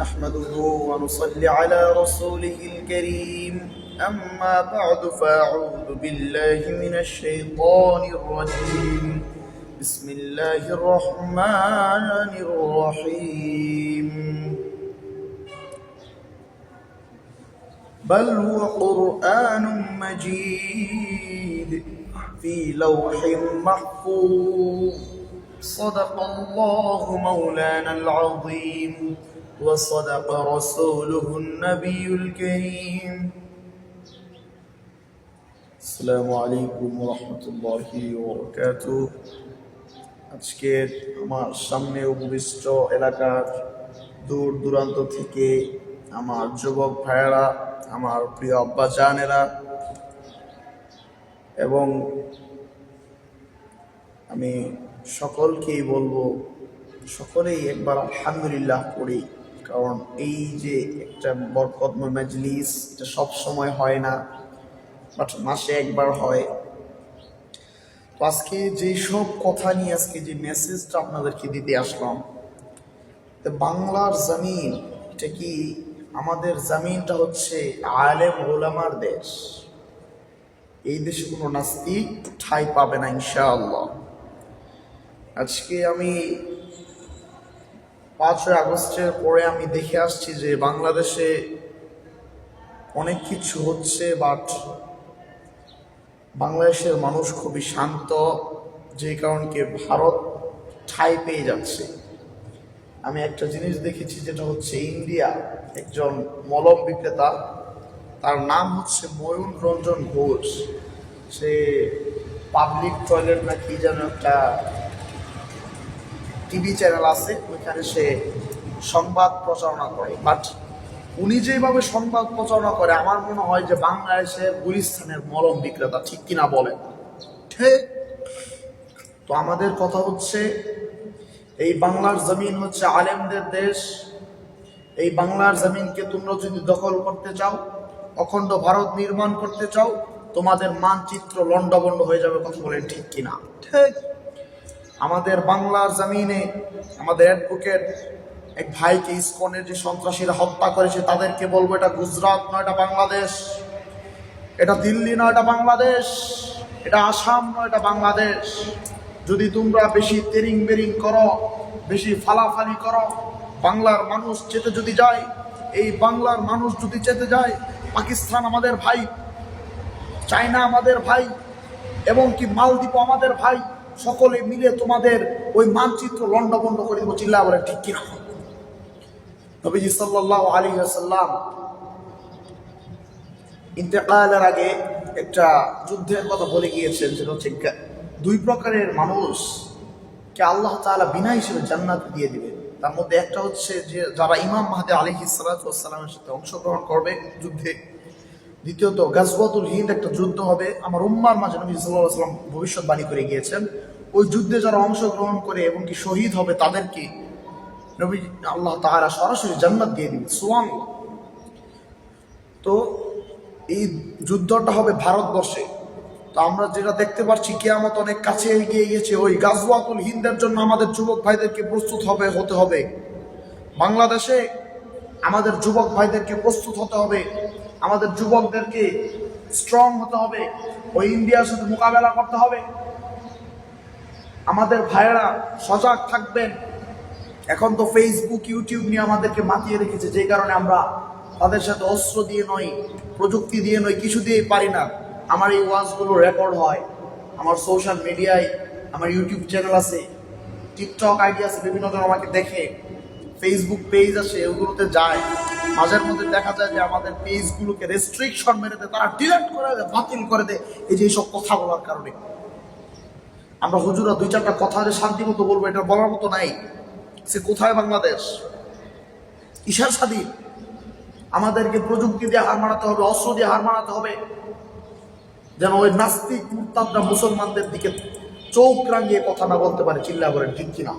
نحمده ونصلي على رسوله الكريم. أما بعد فأعوذ بالله من الشيطان الرجيم. بسم الله الرحمن الرحيم. بل هو قرآن مجيد في لوح محفوظ. صدق الله مولانا العظيم. وصدق رسوله النبي الكريم السلام عليكم ورحمة الله وبركاته আজকে আমার সামনে উপবিষ্ট এলাকার দূর দূরান্ত থেকে আমার যুবক ভাইয়েরা আমার প্রিয় আব্বা জানেরা এবং আমি সকলকেই বলবো সকলেই একবার আলহামদুলিল্লাহ করি কারণ এই যে একটা বরকদম মজলিস, এটা সব সময় হয় না, বাট মাসে একবার হয়। তো আজকে যেই সব কথা নিয়ে আজকে যে মেসেজটা আপনাদেরকে দিতে আসলাম, তো বাংলার জমিন, এটা কি আমাদের জমিনটা হচ্ছে আলেম ওলামার দেশ? এই দেশে কোনো নাস্তিক ঠাই পাবে না ইনশাআল্লাহ। আজকে আমি পাঁচই আগস্টের পরে আমি দেখে আসছি যে বাংলাদেশে অনেক কিছু হচ্ছে বাট বাংলাদেশের মানুষ খুবই শান্ত, যে কারণকে ভারত ঠাই পেয়ে যাচ্ছে। আমি একটা জিনিস দেখেছি যেটা হচ্ছে ইন্ডিয়া, একজন মলম বিক্রেতা, তার নাম হচ্ছে ময়ূর রঞ্জন ঘোষ। সে পাবলিক টয়লেট না কি যেন একটা টিভি চ্যানেল আছে, ওইখানে সে সংবাদ প্রচারণা করে। বাট উনি যেভাবে সংবাদ প্রচারণা করে, আমার মনে হয় যে বাংলাদেশে গুলিস্তানের মলম বিক্রেতা ঠিক কিনা বলেন। ঠিক তো আমাদের কথা হচ্ছে, এই বাংলার জমিন হচ্ছে আলেমদের দেশ। এই বাংলার জমিনকে তোমরা যদি দখল করতে চাও, অখণ্ড ভারত নির্মাণ করতে চাও, তোমাদের মানচিত্র লন্ডভন্ড হয়ে যাবে কথা বলেন ঠিক কিনা। ঠিক আমাদের বাংলার জামিনে আমাদের অ্যাডভোকেট এক ভাইকে ইস্কনের যে সন্ত্রাসীরা হত্যা করেছে, তাদেরকে বলব এটা গুজরাট নয়, এটা বাংলাদেশ। এটা দিল্লি নয়, এটা বাংলাদেশ। এটা আসাম নয়, এটা বাংলাদেশ। যদি তোমরা বেশি তেরিং বেরিং করো, বেশি ফালাফালি করো, বাংলার মানুষ যেতে যদি যায়, এই বাংলার মানুষ যদি চেতে যায়, পাকিস্তান আমাদের ভাই, চায়না আমাদের ভাই, এবং কি মালদ্বীপ আমাদের ভাই সকলে মিলে তোমাদের ওই মানচিত্র লন্ডভন্ড করে দেবো, চিল্লা বলে, ঠিক কিনা নবীজি সাল্লাহ আলী সাল্লাম ইন্তেকালের আগে একটা যুদ্ধের কথা বলে গিয়েছেন, সেটা হচ্ছে দুই প্রকারের মানুষ কে আল্লাহ তাআলা বিনা হিসেবে জান্নাত দিয়ে দিবেন। তার মধ্যে একটা হচ্ছে যে, যারা ইমাম মাহাদে আলী সালাতামের সাথে অংশগ্রহণ করবে যুদ্ধে দ্বিতীয়ত, গাজওয়াতুল হিন্দ একটা যুদ্ধ হবে। আমার উম্মার মাঝে নবী সাল্লাম ভবিষ্যৎবাণী করে গিয়েছেন। ওই যুদ্ধে যারা অংশগ্রহণ করে এবং কি শহীদ হবে তাদেরকে নবী আল্লাহ তাহারা সরাসরি জান্নাত দিয়ে দিবে সুয়ান তো এই যুদ্ধটা হবে ভারতবর্ষে। তো আমরা যেটা দেখতে পাচ্ছি, কেয়ামত অনেক কাছে এগিয়ে গেছে ওই গাজওয়াতুল হিন্দের জন্য আমাদের যুবক ভাইদেরকে প্রস্তুত হবে, হতে হবে। বাংলাদেশে আমাদের যুবক ভাইদেরকে প্রস্তুত হতে হবে। আমাদের যুবকদেরকে স্ট্রং হতে হবে ওই ইন্ডিয়ার সাথে মোকাবেলা করতে হবে। আমাদের ভাইয়েরা সজাগ থাকবেন। এখন তো ফেসবুক ইউটিউব নিয়ে আমাদেরকে মাতিয়ে রেখেছে, যে কারণে আমরা তাদের সাথে অস্ত্র দিয়ে নয় প্রযুক্তি দিয়ে নয় কিছু দিয়েই পারি না। আমার এই ওয়াজগুলো রেকর্ড হয়, আমার সোশ্যাল মিডিয়ায় আমার ইউটিউব চ্যানেল আছে টিকটক আইডি আছে, বিভিন্ন জন আমাকে দেখে। ফেসবুক পেজ আছে ওগুলোতে যায়। মাঝের মধ্যে দেখা যায় যে আমাদের পেজগুলোকে রেস্ট্রিকশন মেরে দেয়, তারা ডিলেট করে দেয়, বাতিল করে দেয়। এই যে এইসব কথা বলার কারণে। আমরা হুজুরা দুই চারটা কথা যে শান্তি মতো বলব, এটা বলার মতো নাই। সে কোথায় বাংলাদেশ? ঈশার স্বাধীন? আমাদেরকে প্রযুক্তি দিয়ে হার মানাতে হবে, অস্ত্র দিয়ে হার মানাতে হবে। যেন ওই নাস্তিক মুরতাদরা মুসলমানদের দিকে চোখ রাঙিয়ে কথা না বলতে পারে চিল্লা বলেন, ঠিক কিনা?